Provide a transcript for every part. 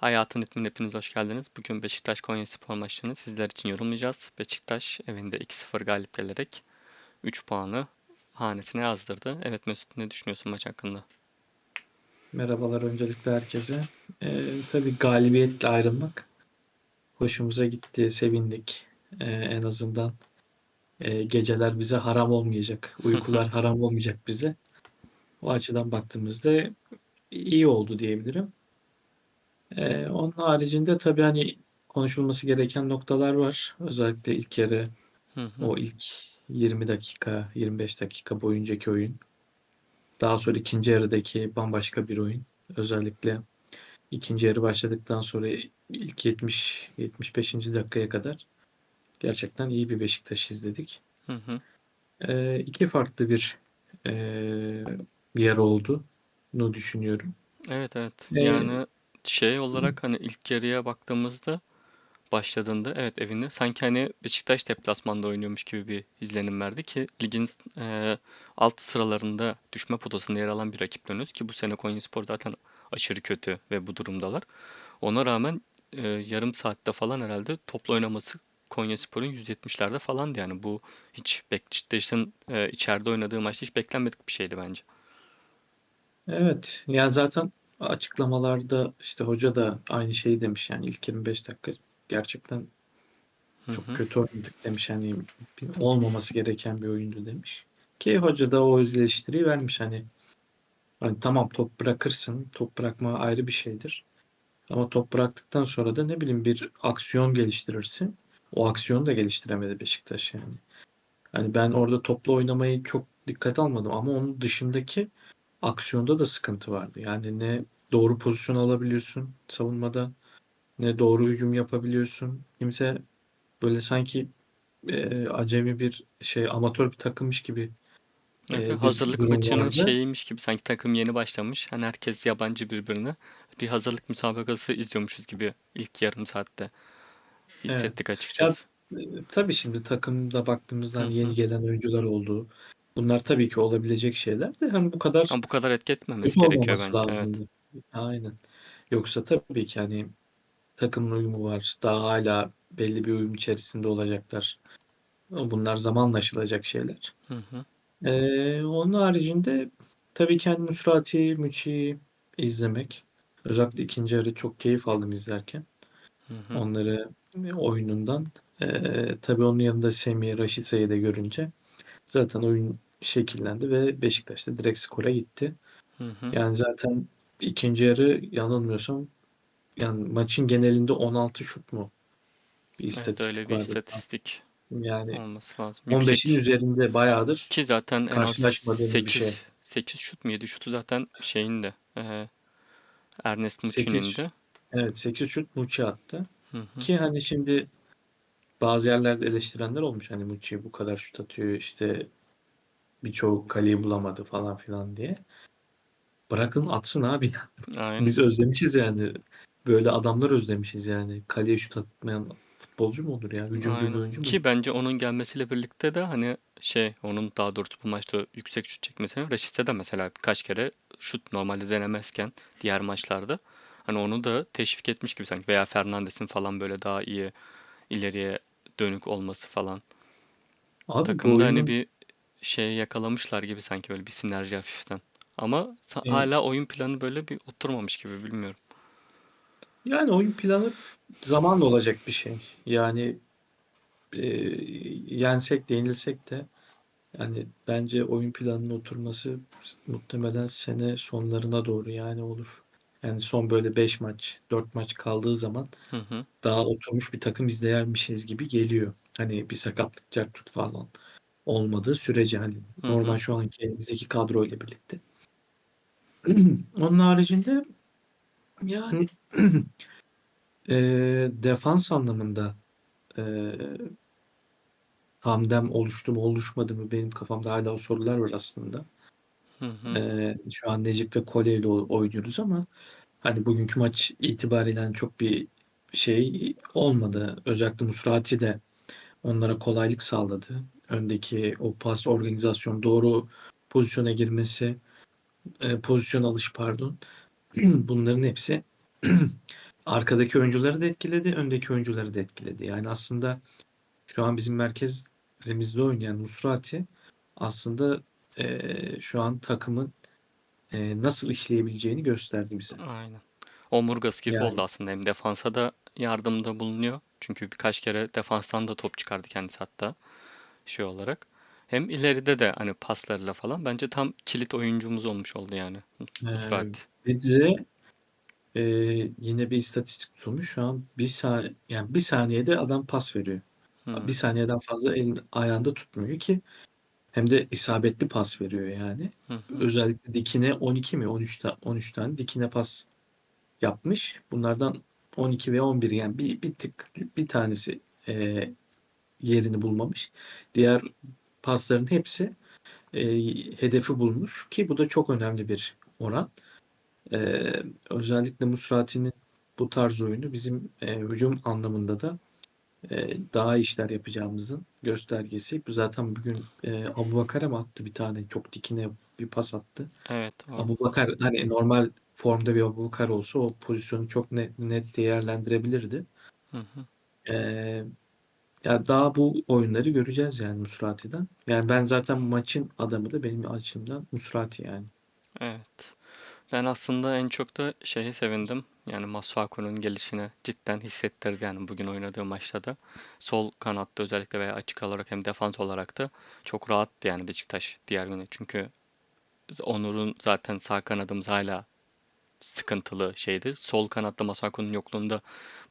Hayatın ritmine hepiniz hoş geldiniz. Bugün Beşiktaş Konyaspor maçını sizler için yorumlayacağız. Beşiktaş evinde 2-0 galip gelerek 3 puanı hanesine yazdırdı. Evet Mesut ne düşünüyorsun maç hakkında? Merhabalar öncelikle herkese. Ee, tabii galibiyetle ayrılmak hoşumuza gitti, sevindik. Ee, en azından e, geceler bize haram olmayacak, uykular haram olmayacak bize. O açıdan baktığımızda iyi oldu diyebilirim. Ee, onun haricinde tabii hani konuşulması gereken noktalar var. Özellikle ilk yarı, Hı hı. o ilk 20 dakika, 25 dakika boyuncaki oyun. Daha sonra ikinci yarıdaki bambaşka bir oyun. Özellikle ikinci yarı başladıktan sonra ilk 70-75. dakikaya kadar gerçekten iyi bir Beşiktaş izledik. Hı hı. Ee, iki farklı bir e, yer oldu. Bunu düşünüyorum. Evet evet. Ee, Yani şey olarak hani ilk yarıya baktığımızda başladığında evet evinde sanki hani Beşiktaş deplasmanda oynuyormuş gibi bir izlenim verdi ki ligin e, alt sıralarında düşme potasında yer alan bir rakip dönüyoruz ki bu sene Konyaspor zaten aşırı kötü ve bu durumdalar. Ona rağmen e, yarım saatte falan herhalde toplu oynaması Konyaspor'un 170'lerde falandı yani bu hiç Beşiktaş'ın e, içeride oynadığı maçta hiç beklenmedik bir şeydi bence. Evet, yani zaten açıklamalarda işte hoca da aynı şeyi demiş yani ilk 25 dakika gerçekten Hı çok hı. kötü oynadık demiş hani olmaması gereken bir oyundu demiş. Ki hoca da o eleştiriyi vermiş hani hani tamam top bırakırsın top bırakma ayrı bir şeydir ama top bıraktıktan sonra da ne bileyim bir aksiyon geliştirirsin. O aksiyonu da geliştiremedi Beşiktaş yani. Hani ben orada topla oynamayı çok dikkat almadım ama onun dışındaki aksiyonda da sıkıntı vardı. Yani ne doğru pozisyon alabiliyorsun savunmada ne doğru hücum yapabiliyorsun. Kimse böyle sanki e, acemi bir şey amatör bir takımmış gibi Evet, e, hazırlık maçının vardı. şeyiymiş gibi sanki takım yeni başlamış. Hani herkes yabancı birbirine. Bir hazırlık müsabakası izliyormuşuz gibi ilk yarım saatte Evet. hissettik Ya açıkçası. e, tabii şimdi takımda baktığımızda hani yeni gelen oyuncular oldu. Bunlar tabii ki olabilecek şeyler de hani bu kadar Ama bu kadar etki etmemesi gerekiyor bence. Evet. Aynen. Yoksa tabii ki hani takımın uyumu var. Daha hala belli bir uyum içerisinde olacaklar. Bunlar zamanla aşılacak şeyler. Hı hı. Ee, onun haricinde tabii ki hani Musrati, Muçi'yi izlemek. Özellikle ikinci yarı çok keyif aldım izlerken. Hı hı. Onları e, oyunundan. Ee, tabii onun yanında Semih, Raşitsa'yı da görünce zaten oyun şekillendi ve Beşiktaş da direkt skora gitti. Hı hı. Yani zaten ikinci yarı yanılmıyorsam yani maçın genelinde 16 şut mu bir Evet öyle istatistik bir vardı. istatistik Yani olması lazım. 15'in Yüksek. üzerinde bayağıdır Ki zaten en az karşılaşmadığımız bir şey. 8 8 şut mu 7 şutu zaten şeyin de e, Ernest 8 Muçi'nin de. evet 8 şut Muçi attı. Hı hı. Ki hani şimdi bazı yerlerde eleştirenler olmuş hani Muçi bu kadar şut atıyor işte birçoğu kaleyi bulamadı falan filan diye. Bırakın atsın abi. Aynen. Biz özlemişiz yani. Böyle adamlar özlemişiz yani. Kaleye şut atmayan futbolcu mu olur ya? Hücumcu bir oyuncu mu? Ki bence onun gelmesiyle birlikte de hani şey onun daha doğrusu bu maçta yüksek şut çekmesine Rashica de mesela birkaç kere şut normalde denemezken diğer maçlarda hani onu da teşvik etmiş gibi sanki veya Fernandes'in falan böyle daha iyi ileriye dönük olması falan. Abi Takımda hani oyunun bir şey yakalamışlar gibi sanki böyle bir sinerji hafiften. Ama sa- e, hala oyun planı böyle bir oturmamış gibi bilmiyorum. yani oyun planı zamanla olacak bir şey. Yani e, yensek de yenilsek de yani bence oyun planının oturması muhtemelen sene sonlarına doğru yani olur. Yani son böyle 5 maç, 4 maç kaldığı zaman Hı hı. daha oturmuş bir takım izlermişiz gibi geliyor. Hani bir sakatlık, cartçut falan olmadığı sürece hani Hı normal hı. şu anki elimizdeki kadroyla birlikte. Onun haricinde yani eee, defans anlamında eee tandem oluştu mu oluşmadı mı benim kafamda hala o sorular var aslında. Hı hı. Eee, şu an Necip ve Kole ile oynuyoruz ama hani bugünkü maç itibariyle çok bir şey olmadı. Özellikle Musrati de onlara kolaylık sağladı. Öndeki o pas organizasyon, doğru pozisyona girmesi, e, pozisyon alış pardon. Bunların hepsi arkadaki oyuncuları da etkiledi, öndeki oyuncuları da etkiledi. Yani aslında şu an bizim merkezimizde oynayan Musrati aslında eee, şu an takımın eee, nasıl işleyebileceğini gösterdi bize. Aynen. Omurgası gibi oldu Yani aslında. Hem defansa da yardımda bulunuyor. Çünkü birkaç kere defanstan da top çıkardı kendisi hatta şey olarak. Hem ileride de hani paslarıyla falan bence tam kilit oyuncumuz olmuş oldu yani Musrati. bir de eee, yine bir istatistik tutulmuş. Şu an bir saniye yani bir saniyede adam pas veriyor. Hmm. Bir saniyeden fazla elin ayağında tutmuyor ki hem de isabetli pas veriyor yani. Hı. Özellikle dikine 12 mi 13 ta 13 tane dikine pas yapmış. Bunlardan 12 ve 11 yani bir, bir tık bir tanesi eee, yerini bulmamış. Diğer pasların hepsi eee, hedefi bulmuş ki bu da çok önemli bir oran. Eee, özellikle Musrati'nin bu tarz oyunu bizim eee, hücum anlamında da eee, daha iyi işler yapacağımızın göstergesi. Bu zaten bugün eee Abubakar'a mı attı bir tane çok dikine bir pas attı. Evet o. Abubakar hani normal formda bir Abubakar olsa o pozisyonu çok net, net değerlendirebilirdi. Hı hı. Eee, ya daha bu oyunları göreceğiz yani Musrati'den. Yani ben zaten maçın adamı da benim açımdan Musrati yani. Evet. Ben aslında en çok da şeye sevindim. Yani Masuaku'nun gelişine cidden hissettirdi yani bugün oynadığı maçta da. Sol kanatta özellikle veya açık olarak hem defans olarak da çok rahattı yani Beşiktaş diğer güne. Çünkü Onur'un zaten sağ kanadımız hala sıkıntılı şeydi. Sol kanatta Masuaku'nun yokluğunda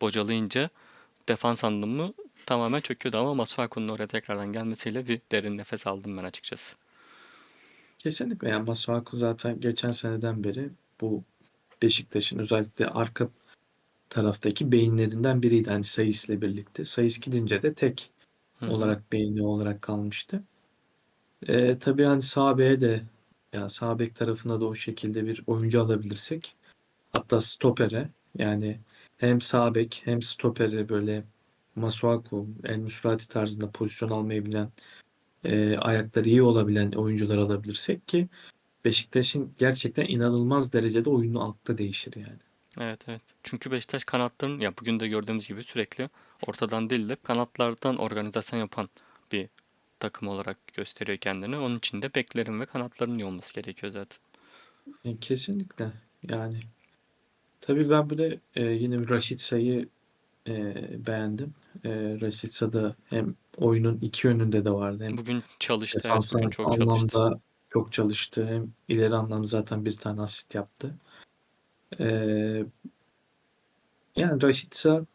bocalayınca defans anlamı tamamen çöküyordu ama Masuaku'nun oraya tekrardan gelmesiyle bir derin nefes aldım ben açıkçası. Kesinlikle yani Masuaku zaten geçen seneden beri bu Beşiktaş'ın özellikle arka taraftaki beyinlerinden biriydi. Hani Sayıs'la birlikte. Sayıs gidince de tek Hı olarak beyni olarak kalmıştı. Ee, tabii hani sağ B'ye de ya sağ bek tarafına da o şekilde bir oyuncu alabilirsek hatta stopere yani hem sağ bek hem stopere böyle Masuaku, El Musrati tarzında pozisyon almayı bilen e, ayakları iyi olabilen oyuncular alabilirsek ki Beşiktaş'ın gerçekten inanılmaz derecede oyunu altta değişir yani. Evet evet. Çünkü Beşiktaş kanatların ya bugün de gördüğümüz gibi sürekli ortadan değil de kanatlardan organizasyon yapan bir takım olarak gösteriyor kendini. Onun için de beklerin ve kanatların iyi olması gerekiyor zaten. E, kesinlikle yani. Tabii ben böyle e, yine Raşitsa'yı e, beğendim. E, Rashica da hem oyunun iki yönünde de vardı hem Bugün çalıştı evet defansal bugün çok çalıştı. anlamda çok çalıştı hem ileri anlamda zaten bir tane asist yaptı. E, yani Rashica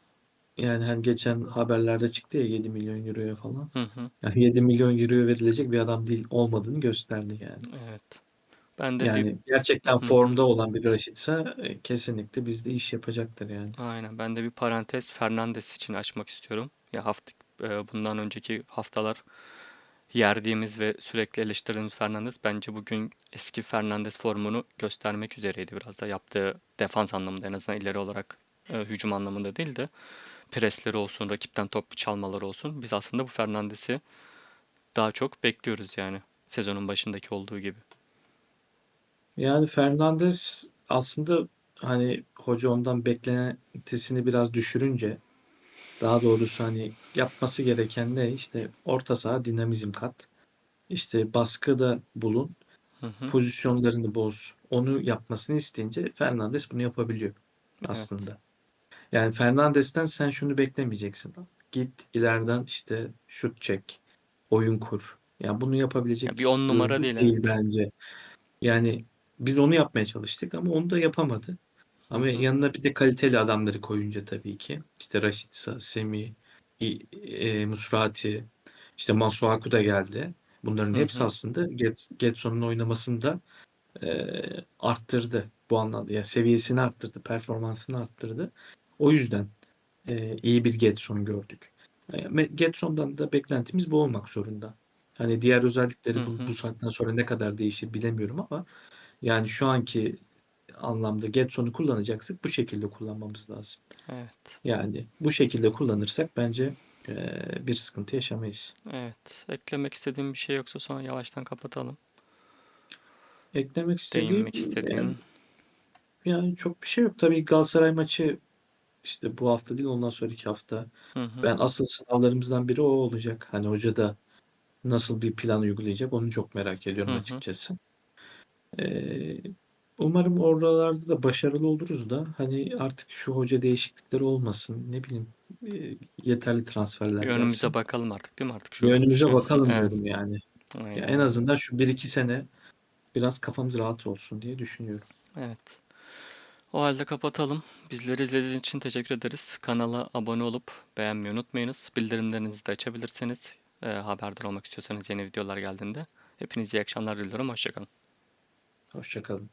yani hani geçen haberlerde çıktı ya 7 milyon euroya falan. Hı hı. Yani 7 milyon euroya verilecek bir adam değil olmadığını gösterdi yani. Evet. Ben de bir Yani gerçekten Hı formda olan bir Raşitsa e, kesinlikle bizde iş yapacaktır yani. aynen ben de bir parantez Fernandes için açmak istiyorum. Ya hafta e, bundan önceki haftalar yerdiğimiz ve sürekli eleştirdiğimiz Fernandes bence bugün eski Fernandes formunu göstermek üzereydi biraz da yaptığı defans anlamında en azından ileri olarak e, hücum anlamında değil de presleri olsun, rakipten top çalmaları olsun. Biz aslında bu Fernandes'i daha çok bekliyoruz yani sezonun başındaki olduğu gibi. Yani Fernandes aslında hani hoca ondan beklentisini biraz düşürünce daha doğrusu hani yapması gereken ne işte orta saha dinamizm kat. İşte baskıda bulun, Hı hı. pozisyonlarını boz. Onu yapmasını isteyince Fernandes bunu yapabiliyor Evet. aslında. Yani Fernandes'ten sen şunu beklemeyeceksin. Git ileriden işte şut çek, oyun kur. Yani bunu Ya bir yapabilecek on numara değil değil evet. bence. Yani biz onu yapmaya çalıştık ama onu da yapamadı. Hı Ama hı. yanına bir de kaliteli adamları koyunca tabii ki. İşte Rashica, Semih, İ- e, Musrati, işte Masuaku da geldi. Bunların Hı hepsi hı. aslında Get, Getson'un oynamasını da e, arttırdı bu anlamda. Yani seviyesini arttırdı, performansını arttırdı. O yüzden e, iyi bir Getson gördük. E, Getson'dan da beklentimiz bu olmak zorunda. Hani diğer Hı özellikleri bu, bu hı. saatten sonra ne kadar değişir bilemiyorum ama yani şu anki anlamda Getson'u kullanacaksak bu şekilde kullanmamız lazım. Evet. Yani bu şekilde kullanırsak bence e, bir sıkıntı yaşamayız. Evet. Eklemek istediğim bir şey yoksa sonra yavaştan kapatalım. Eklemek istediğim Değinmek yani, yani çok bir şey yok. Tabii Galatasaray maçı işte bu hafta değil ondan sonraki hafta. Hı hı. Ben asıl sınavlarımızdan biri o olacak. Hani hoca da nasıl bir plan uygulayacak onu çok merak ediyorum Hı hı. açıkçası. Ee, umarım oralarda da başarılı oluruz da hani artık şu hoca değişiklikleri olmasın. Ne bileyim e, yeterli transferler Bir önümüze gelsin. bakalım artık değil mi artık Bir şu önümüze şu bakalım evet diyorum yani. Ya en azından şu 1-2 sene biraz kafamız rahat olsun diye düşünüyorum. Evet. O halde kapatalım. Bizleri izlediğiniz için teşekkür ederiz. Kanala abone olup beğenmeyi unutmayınız. Bildirimlerinizi de açabilirsiniz. Ee, haberdar olmak istiyorsanız yeni videolar geldiğinde. Hepinize iyi akşamlar diliyorum. Hoşçakalın. Hoşça kalın.